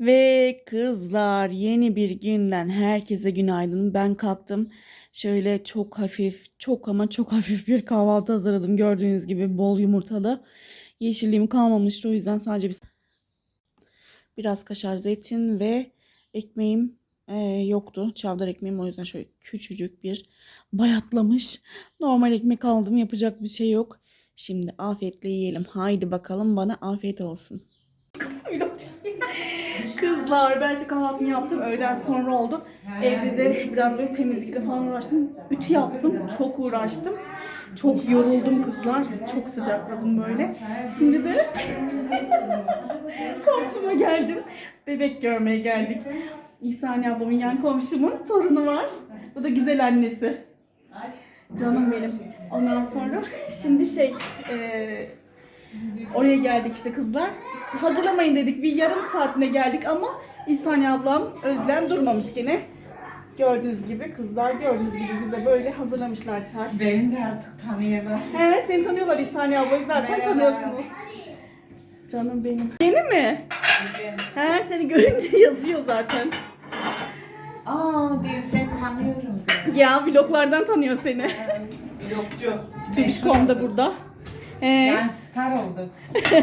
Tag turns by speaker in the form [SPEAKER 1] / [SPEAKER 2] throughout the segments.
[SPEAKER 1] Ve kızlar yeni bir günden herkese günaydın. Ben kalktım. Şöyle çok hafif, çok ama çok hafif bir kahvaltı hazırladım. Gördüğünüz gibi bol yumurtalı. Yeşilliğim kalmamıştı o yüzden sadece bir biraz kaşar zeytin ve ekmeğim e, yoktu. Çavdar ekmeğim o yüzden şöyle küçücük bir bayatlamış. Normal ekmek aldım yapacak bir şey yok. Şimdi afiyetle yiyelim. Haydi bakalım bana afiyet olsun. Kızlar ben işte kahvaltımı yaptım. Öğleden sonra oldu. Evde de biraz böyle temizlikle falan uğraştım. Ütü yaptım. Çok uğraştım. Çok yoruldum kızlar. Çok sıcakladım böyle. Şimdi de komşuma geldim. Bebek görmeye geldik. İhsani ablamın yan komşumun torunu var. Bu da güzel annesi. Canım benim. Ondan sonra şimdi şey e, oraya geldik işte kızlar. Hazırlamayın dedik. Bir yarım saatine geldik ama İhsani ablam Özlem durmamış gene. Gördüğünüz gibi kızlar gördüğünüz gibi bize böyle hazırlamışlar çay.
[SPEAKER 2] Beni de artık tanıyorlar.
[SPEAKER 1] He seni tanıyorlar İhsani ablayı zaten
[SPEAKER 2] Merhaba.
[SPEAKER 1] tanıyorsunuz. Canım benim. Yeni mi? He seni görünce yazıyor zaten.
[SPEAKER 2] Aa diyor sen tanıyorum diyor.
[SPEAKER 1] Ya vloglardan tanıyor seni.
[SPEAKER 2] Yokcu.
[SPEAKER 1] Tübişkom da burada. Ee,
[SPEAKER 2] Yani star olduk.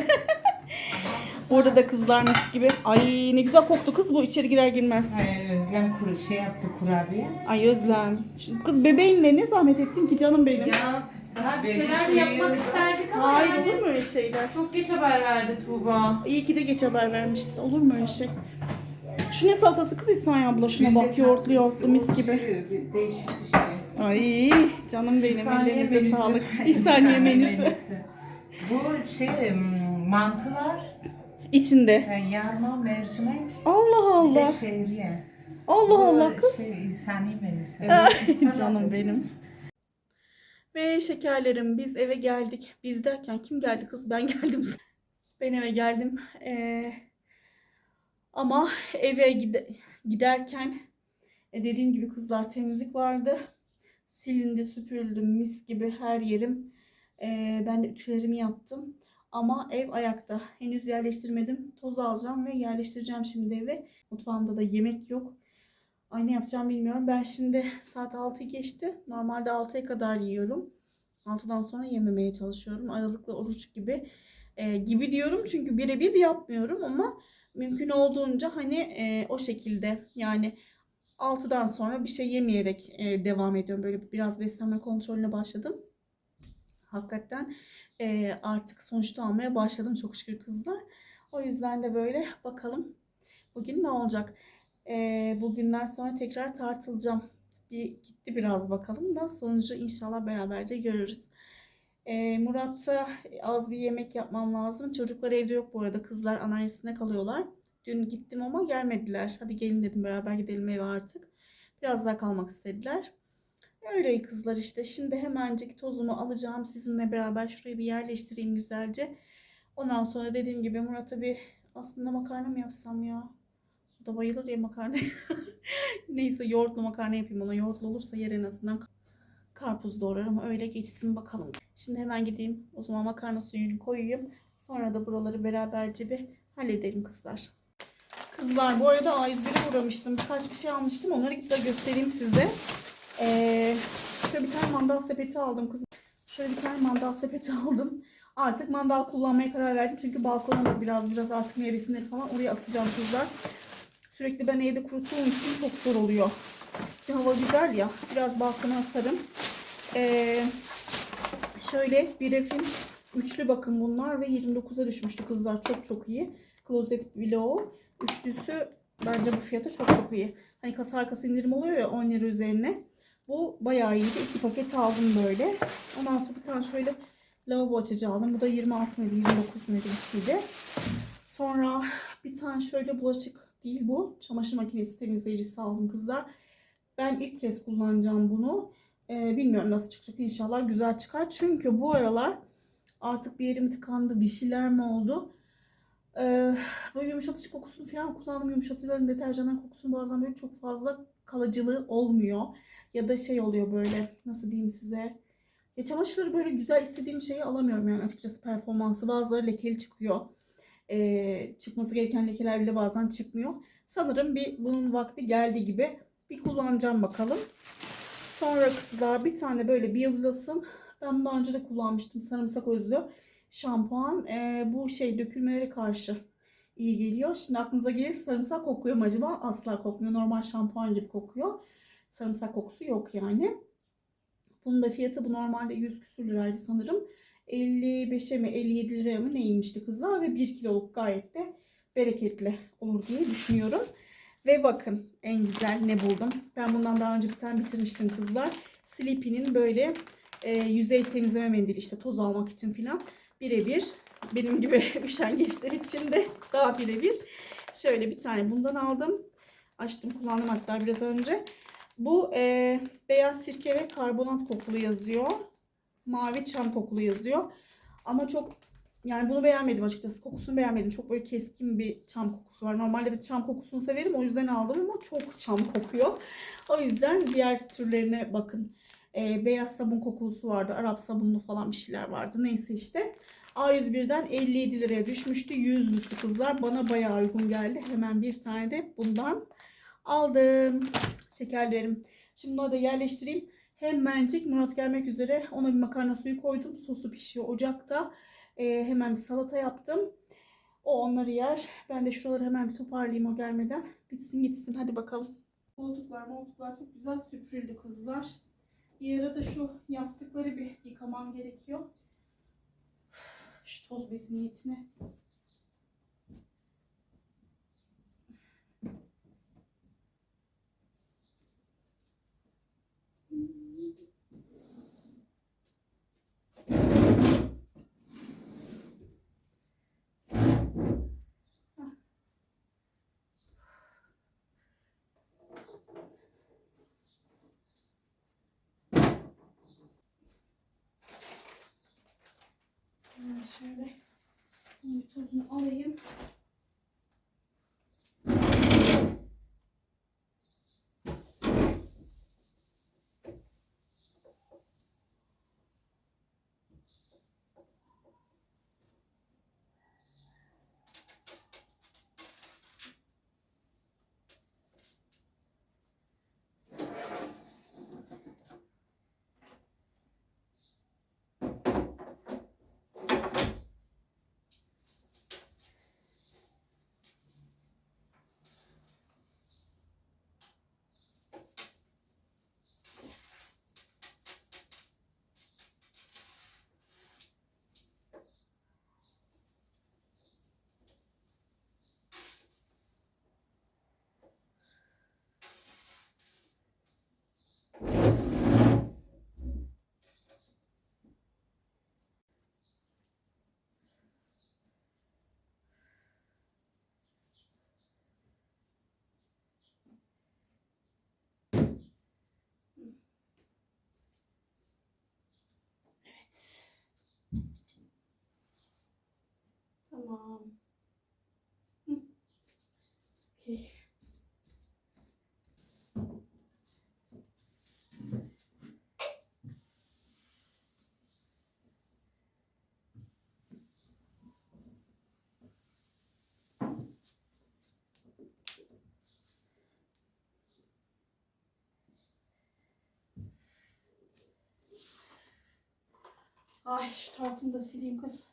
[SPEAKER 1] orada da kızlar mis gibi. Ay ne güzel koktu kız bu içeri girer girmez.
[SPEAKER 2] Ee, Özlem kuru şey yaptı kurabiye.
[SPEAKER 1] Ay Özlem. Şu kız bebeğinle ne zahmet ettin ki canım benim.
[SPEAKER 3] Ya daha bir
[SPEAKER 2] Benim
[SPEAKER 3] şeyler
[SPEAKER 2] şey
[SPEAKER 3] yapmak isterdik ama
[SPEAKER 1] Hayır
[SPEAKER 3] yani
[SPEAKER 1] olur mu öyle şeyler?
[SPEAKER 3] çok geç haber verdi Tuğba.
[SPEAKER 1] İyi ki de geç haber vermişsin. Olur mu öyle şey? Şu ne salatası kız İhsan abla şuna bak yoğurtlu yoğurtlu mis gibi.
[SPEAKER 2] Bir değişik bir şey.
[SPEAKER 1] Ay canım benim ellerinize
[SPEAKER 3] menüsü.
[SPEAKER 1] sağlık. İhsaniye menüsü.
[SPEAKER 2] Bu şey mantı var.
[SPEAKER 1] İçinde.
[SPEAKER 2] e, Yarma, mercimek
[SPEAKER 1] Allah Allah.
[SPEAKER 2] ve şehriye.
[SPEAKER 1] Allah
[SPEAKER 2] Bu
[SPEAKER 1] Allah kız.
[SPEAKER 2] Şey, insani menüsü.
[SPEAKER 1] Ay, canım benim. Ve şekerlerim biz eve geldik. Biz derken kim geldi kız? Ben geldim. Ben eve geldim. Ee, ama eve gide- giderken e, dediğim gibi kızlar temizlik vardı. Silindi, süpürüldü, mis gibi her yerim. Ee, ben de ütülerimi yaptım. Ama ev ayakta. Henüz yerleştirmedim. Toz alacağım ve yerleştireceğim şimdi eve. Mutfağımda da yemek yok. Ay ne yapacağım bilmiyorum. Ben şimdi saat 6 geçti. Normalde 6'ya kadar yiyorum. 6'dan sonra yememeye çalışıyorum. Aralıklı oruç gibi. Ee, gibi diyorum çünkü birebir yapmıyorum ama mümkün olduğunca hani e, o şekilde yani 6'dan sonra bir şey yemeyerek e, devam ediyorum. Böyle biraz beslenme kontrolüne başladım. Hakikaten e, artık sonuçta almaya başladım çok şükür kızlar. O yüzden de böyle bakalım bugün ne olacak. Ee, bugünden sonra tekrar tartılacağım. Bir gitti biraz bakalım da sonucu inşallah beraberce görürüz. Ee, Murat'a az bir yemek yapmam lazım. Çocuklar evde yok bu arada. Kızlar anneannesinde kalıyorlar. Dün gittim ama gelmediler. Hadi gelin dedim beraber gidelim eve artık. Biraz daha kalmak istediler. Öyle kızlar işte. Şimdi hemencik tozumu alacağım. Sizinle beraber şurayı bir yerleştireyim güzelce. Ondan sonra dediğim gibi Murat'a bir aslında makarna mı yapsam ya? O da bayılır ya makarna. Neyse yoğurtlu makarna yapayım ona. Yoğurtlu olursa yer en azından karpuz doğrarım. Öyle geçsin bakalım. Şimdi hemen gideyim. O zaman makarna suyunu koyayım. Sonra da buraları beraberce bir halledelim kızlar. Kızlar bu arada A101'e uğramıştım. Birkaç bir şey almıştım. Onları da göstereyim size. Ee, şöyle bir tane mandal sepeti aldım kızım. Şöyle bir tane mandal sepeti aldım. Artık mandal kullanmaya karar verdim. Çünkü balkona da biraz biraz artık meyvesinleri falan oraya asacağım kızlar. Sürekli ben evde kuruttuğum için çok zor oluyor. Ki hava güzel ya. Biraz balkona asarım. Ee, şöyle bir refin üçlü bakın bunlar ve 29'a düşmüştü kızlar. Çok çok iyi. Closet Below. Üçlüsü bence bu fiyata çok çok iyi. Hani kasa arkası indirim oluyor ya 10 lira üzerine. Bu bayağı iyiydi. İki paket aldım böyle. Ondan sonra bir tane şöyle lavabo açıcı aldım. Bu da 26 mıydı 29 muydu bir şeydi. Sonra bir tane şöyle bulaşık değil bu. Çamaşır makinesi temizleyicisi aldım kızlar. Ben ilk kez kullanacağım bunu. Ee, bilmiyorum nasıl çıkacak inşallah güzel çıkar. Çünkü bu aralar artık bir yerim tıkandı bir şeyler mi oldu. Ee, böyle yumuşatıcı kokusunu falan kullandım. Yumuşatıcıların deterjanların kokusunu bazen böyle çok fazla kalıcılığı olmuyor. Ya da şey oluyor böyle nasıl diyeyim size. Ya çamaşırları böyle güzel istediğim şeyi alamıyorum yani açıkçası performansı. Bazıları lekeli çıkıyor. e, çıkması gereken lekeler bile bazen çıkmıyor. Sanırım bir bunun vakti geldi gibi. Bir kullanacağım bakalım. Sonra kızlar bir tane böyle Bioblossom. Ben bunu daha önce de kullanmıştım. Sarımsak özlü şampuan. E, bu şey dökülmelere karşı iyi geliyor. Şimdi aklınıza gelir sarımsak kokuyor mu acaba? Asla kokmuyor. Normal şampuan gibi kokuyor. Sarımsak kokusu yok yani. Bunun da fiyatı bu normalde 100 küsür liraydı sanırım. 55'e mi 57 liraya mı neymişti kızlar ve 1 kiloluk gayet de bereketli olur diye düşünüyorum. Ve bakın en güzel ne buldum. Ben bundan daha önce bir tane bitirmiştim kızlar. Sleepy'nin böyle e, yüzey temizleme mendili işte toz almak için filan birebir. Benim gibi üşengeçler için de daha birebir. Şöyle bir tane bundan aldım. Açtım kullandım hatta biraz önce. Bu e, beyaz sirke ve karbonat kokulu yazıyor. Mavi çam kokulu yazıyor. Ama çok yani bunu beğenmedim açıkçası. Kokusunu beğenmedim. Çok böyle keskin bir çam kokusu var. Normalde bir çam kokusunu severim. O yüzden aldım ama çok çam kokuyor. O yüzden diğer türlerine bakın. E, beyaz sabun kokusu vardı. Arap sabunlu falan bir şeyler vardı. Neyse işte. A101'den 57 liraya düşmüştü. Yüzlüsü kızlar. Bana bayağı uygun geldi. Hemen bir tane de bundan aldım. Şekerlerim. Şimdi bunları da yerleştireyim. Hemencik Murat gelmek üzere. Ona bir makarna suyu koydum. Sosu pişiyor ocakta. Ee, hemen bir salata yaptım. O onları yer. Ben de şuraları hemen bir toparlayayım o gelmeden. Bitsin gitsin. Hadi bakalım. Koltuklar, moltuklar çok güzel süpürüldü kızlar. Bir ara da şu yastıkları bir yıkamam gerekiyor. Şu toz bezi niyetine. Şöyle bunun tozunu alayım. Evet. Tamam. Hı. Okey. Ay şu tartımı da sileyim kız.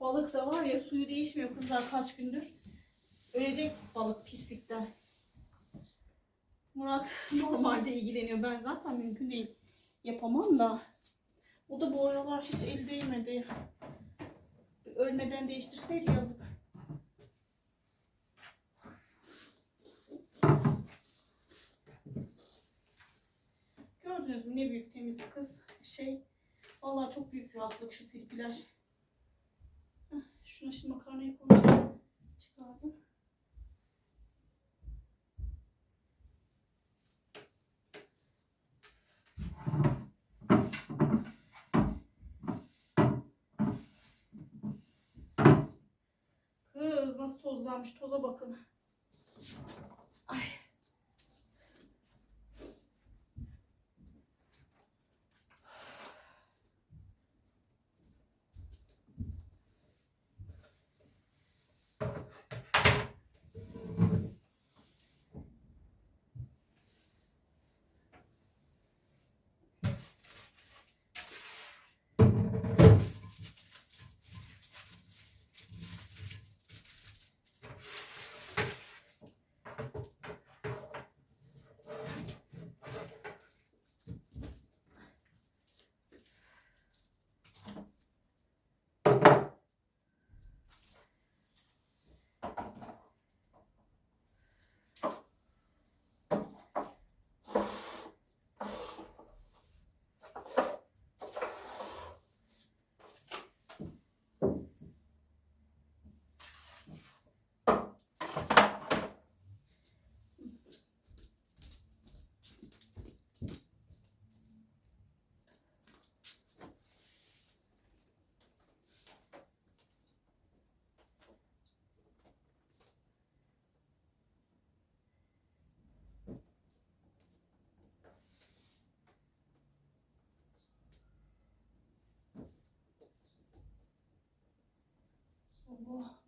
[SPEAKER 1] Balık da var ya suyu değişmiyor kızlar kaç gündür. Ölecek balık pislikten. Murat normalde ilgileniyor. Ben zaten mümkün değil. Yapamam da. O da bu aralar hiç el değmedi. Ölmeden değiştirseydi yazık. Gördünüz mü ne büyük temizlik kız. Şey, vallahi çok büyük rahatlık şu silgiler. Şuna şimdi makarnayı koyacağım. Çıkardım. Nasıl tozlanmış. Toza bakın. Ay.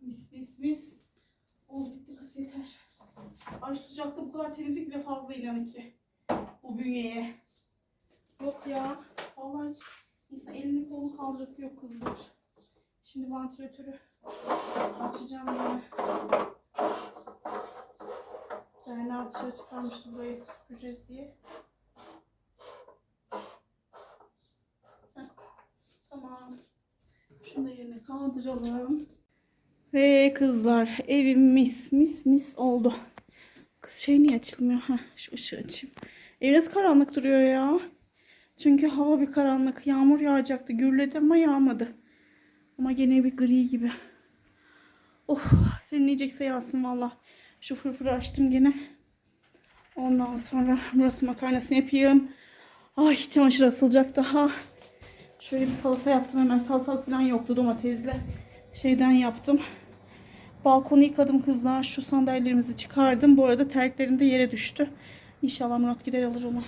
[SPEAKER 1] Mis mis mis. Oldu bitti kız yeter. Ay sıcakta bu kadar temizlik bile fazla inan ki. Bu bünyeye. Yok ya. Vallahi hiç insan elini kolunu kaldırası yok kızlar. Şimdi vantilatörü açacağım yine. Berna dışarı çıkarmıştı burayı süpüreceğiz diye. Heh, Tamam. Şunu da yerine kaldıralım. Ve kızlar evim mis mis mis oldu. Kız şey niye açılmıyor? Heh, şu ışığı açayım. Ev nasıl karanlık duruyor ya? Çünkü hava bir karanlık. Yağmur yağacaktı. Gürledi ama yağmadı. Ama gene bir gri gibi. Of serinleyecekse yağsın valla. Şu fırfırı açtım gene. Ondan sonra Murat'ın makarnasını yapayım. Ay çamaşır asılacak daha. Şöyle bir salata yaptım hemen. Salatalık falan yoktu domatesle. Şeyden yaptım. Balkonu yıkadım kızlar. Şu sandalyelerimizi çıkardım. Bu arada terliklerim de yere düştü. İnşallah Murat gider alır onu.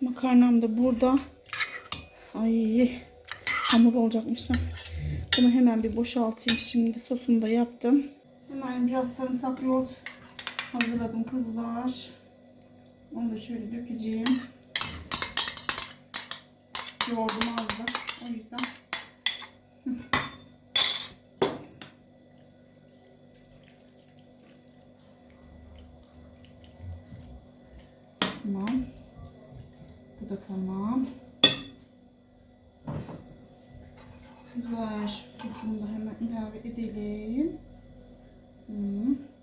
[SPEAKER 1] Makarnam da burada. Ay hamur olacakmış. ha. Bunu hemen bir boşaltayım şimdi. Sosunu da yaptım. Hemen biraz sarımsak yoğurt hazırladım kızlar. Onu da şöyle dökeceğim. Yoğurdum azdı. O yüzden. Tamam. Bu da tamam. Güzel. Sosunu da hemen ilave edelim. Hı.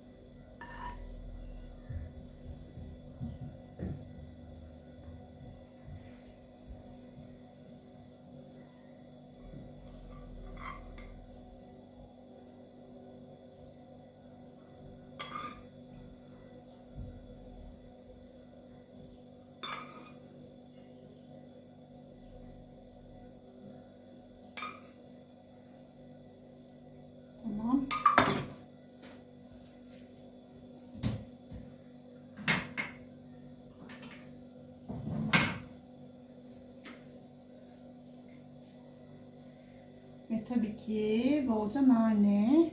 [SPEAKER 1] Tabii ki bolca nane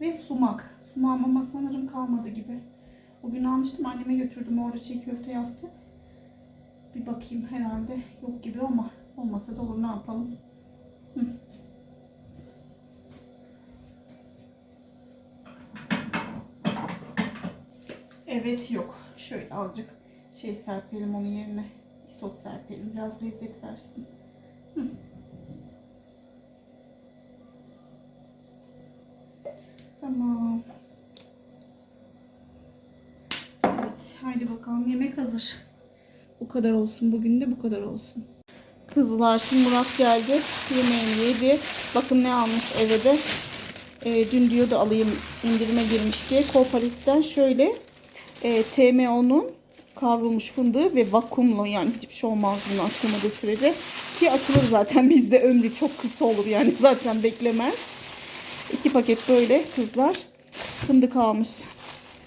[SPEAKER 1] ve sumak. Sumağım ama sanırım kalmadı gibi. O gün almıştım anneme götürdüm orada çiğ köfte yaptı. Bir bakayım herhalde yok gibi ama olmasa da olur ne yapalım. Hı. Evet yok. Şöyle azıcık şey serpelim onun yerine. Isot serpelim. Biraz lezzet versin. Hı. Tamam. Evet. Haydi bakalım. Yemek hazır. Bu kadar olsun. Bugün de bu kadar olsun. Kızlar şimdi Murat geldi. Yemeğini yedi. Bakın ne almış eve de. Ee, dün diyordu alayım indirime girmişti. Kooperatiften şöyle e, TMO'nun kavrulmuş fındığı ve vakumlu yani hiçbir şey olmaz bunun açılmadığı sürece. Ki açılır zaten bizde ömrü çok kısa olur yani zaten beklemez. İki paket böyle kızlar fındık almış.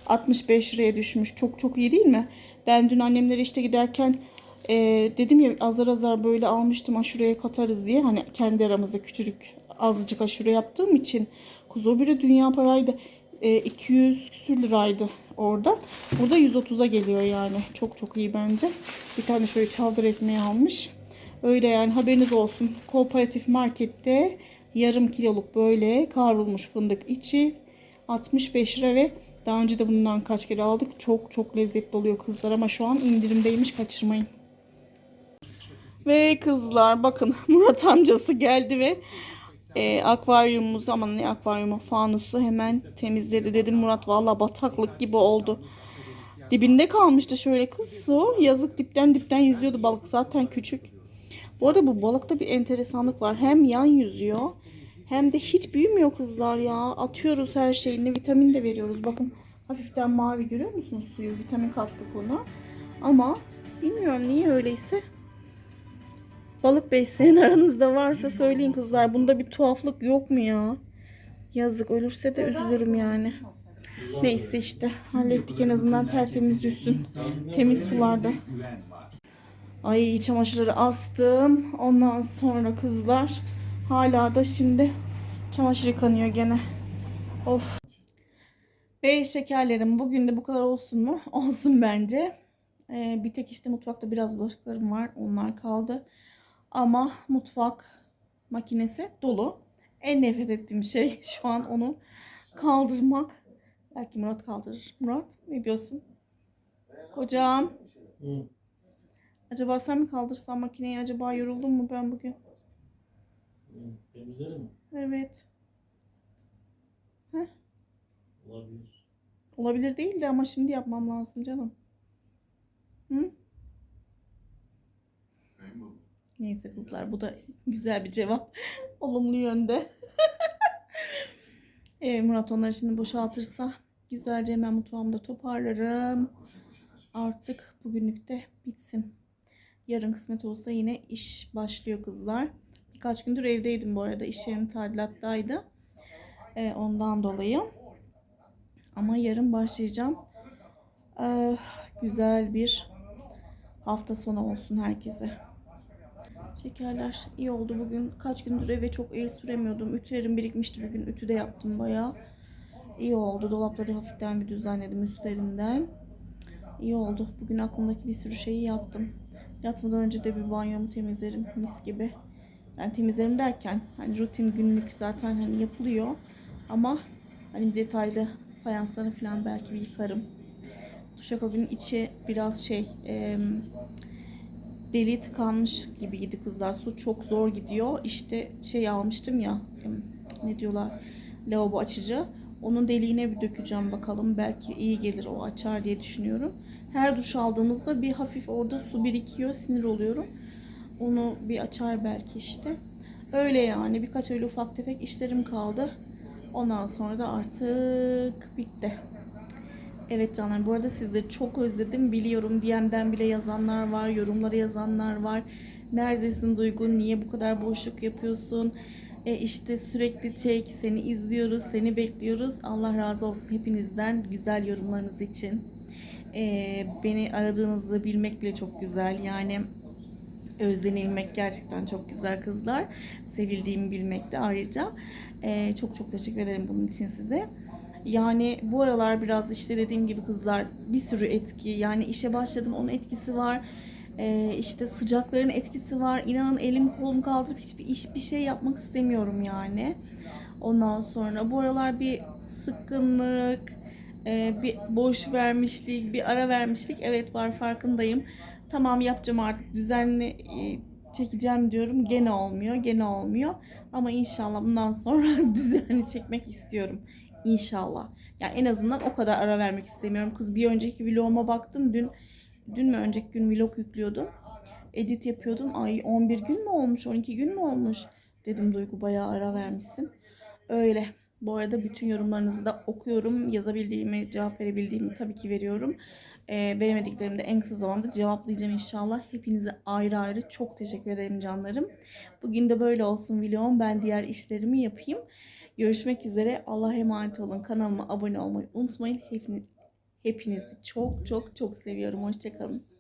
[SPEAKER 1] 65 liraya düşmüş. Çok çok iyi değil mi? Ben dün annemlere işte giderken e, dedim ya azar azar böyle almıştım aşureye katarız diye. Hani kendi aramızda küçücük azıcık aşure yaptığım için. Kuzu biri dünya paraydı. E, 200 küsür liraydı orada. Burada 130'a geliyor yani. Çok çok iyi bence. Bir tane şöyle çavdar ekmeği almış. Öyle yani haberiniz olsun. Kooperatif markette yarım kiloluk böyle kavrulmuş fındık içi 65 lira ve daha önce de bundan kaç kere aldık. Çok çok lezzetli oluyor kızlar ama şu an indirimdeymiş kaçırmayın. Ve kızlar bakın Murat amcası geldi ve e, akvaryumumuzu ama ne akvaryumu fanusu hemen temizledi. Dedim Murat valla bataklık gibi oldu. Dibinde kalmıştı şöyle kız su. Yazık dipten dipten yüzüyordu balık zaten küçük. Bu arada bu balıkta bir enteresanlık var. Hem yan yüzüyor hem de hiç büyümüyor kızlar ya. Atıyoruz her şeyini. Vitamin de veriyoruz. Bakın hafiften mavi görüyor musunuz suyu? Vitamin kattık ona. Ama bilmiyorum niye öyleyse. Balık besleyen aranızda varsa söyleyin kızlar. Bunda bir tuhaflık yok mu ya? Yazık ölürse de üzülürüm yani. Neyse işte hallettik en azından tertemiz yüzsün. Temiz sularda. Ay çamaşırları astım. Ondan sonra kızlar hala da şimdi çamaşır yıkanıyor gene. Of. Ve şekerlerim bugün de bu kadar olsun mu? Olsun bence. Ee, bir tek işte mutfakta biraz bulaşıklarım var. Onlar kaldı. Ama mutfak makinesi dolu. En nefret ettiğim şey şu an onu kaldırmak. Belki Murat kaldırır. Murat ne diyorsun? Kocam.
[SPEAKER 4] Hı.
[SPEAKER 1] Acaba sen mi kaldırsan makineyi? Acaba yoruldum mu ben bugün?
[SPEAKER 4] Hı, Temizlerim mi?
[SPEAKER 1] Evet.
[SPEAKER 4] Olabilir.
[SPEAKER 1] Olabilir değil de ama şimdi yapmam lazım canım. Hı? Neyse kızlar bu da güzel bir cevap. Olumlu yönde. ee, Murat onları şimdi boşaltırsa güzelce hemen mutfağımda toparlarım. Artık bugünlük de bitsin. Yarın kısmet olsa yine iş başlıyor kızlar. Birkaç gündür evdeydim bu arada. İş yerim tadilattaydı. Ee, ondan dolayı. Ama yarın başlayacağım. Ee, güzel bir hafta sonu olsun herkese. Şekerler iyi oldu bugün. Kaç gündür eve çok el süremiyordum. Ütülerim birikmişti bugün. Ütü de yaptım bayağı. İyi oldu. Dolapları hafiften bir düzenledim üstlerinden. İyi oldu. Bugün aklımdaki bir sürü şeyi yaptım. Yatmadan önce de bir banyomu temizlerim mis gibi. Yani temizlerim derken hani rutin günlük zaten hani yapılıyor. Ama hani detaylı fayansları falan belki bir yıkarım. Duşakabinin içi biraz şey em, deliği tıkanmış gibiydi kızlar. Su çok zor gidiyor. İşte şey almıştım ya ne diyorlar lavabo açıcı. Onun deliğine bir dökeceğim bakalım. Belki iyi gelir o açar diye düşünüyorum. Her duş aldığımızda bir hafif orada su birikiyor. Sinir oluyorum. Onu bir açar belki işte. Öyle yani. Birkaç öyle ufak tefek işlerim kaldı. Ondan sonra da artık bitti. Evet canlar bu arada sizleri çok özledim biliyorum DM'den bile yazanlar var yorumlara yazanlar var neredesin Duygu niye bu kadar boşluk yapıyorsun e işte sürekli çek seni izliyoruz seni bekliyoruz Allah razı olsun hepinizden güzel yorumlarınız için E, beni aradığınızda bilmek bile çok güzel yani özlenilmek gerçekten çok güzel kızlar sevildiğimi bilmek de ayrıca E, çok çok teşekkür ederim bunun için size. Yani bu aralar biraz işte dediğim gibi kızlar bir sürü etki yani işe başladım onun etkisi var. Ee, işte sıcakların etkisi var. İnanın elim kolum kaldırıp hiçbir iş bir şey yapmak istemiyorum yani. Ondan sonra bu aralar bir sıkkınlık, e, bir boş vermişlik, bir ara vermişlik evet var farkındayım. Tamam yapacağım artık düzenli e, çekeceğim diyorum. Gene olmuyor, gene olmuyor. Ama inşallah bundan sonra düzenli çekmek istiyorum. İnşallah. Yani en azından o kadar ara vermek istemiyorum. Kız bir önceki vloguma baktım. Dün dün mü önceki gün vlog yüklüyordum. Edit yapıyordum. Ay 11 gün mü olmuş? 12 gün mü olmuş? Dedim Duygu bayağı ara vermişsin. Öyle. Bu arada bütün yorumlarınızı da okuyorum. Yazabildiğimi, cevap verebildiğimi tabii ki veriyorum. Ee, veremediklerimi en kısa zamanda cevaplayacağım inşallah. Hepinize ayrı ayrı çok teşekkür ederim canlarım. Bugün de böyle olsun vlogum. Ben diğer işlerimi yapayım. Görüşmek üzere. Allah'a emanet olun. Kanalıma abone olmayı unutmayın. Hepiniz, hepinizi çok çok çok seviyorum. Hoşçakalın.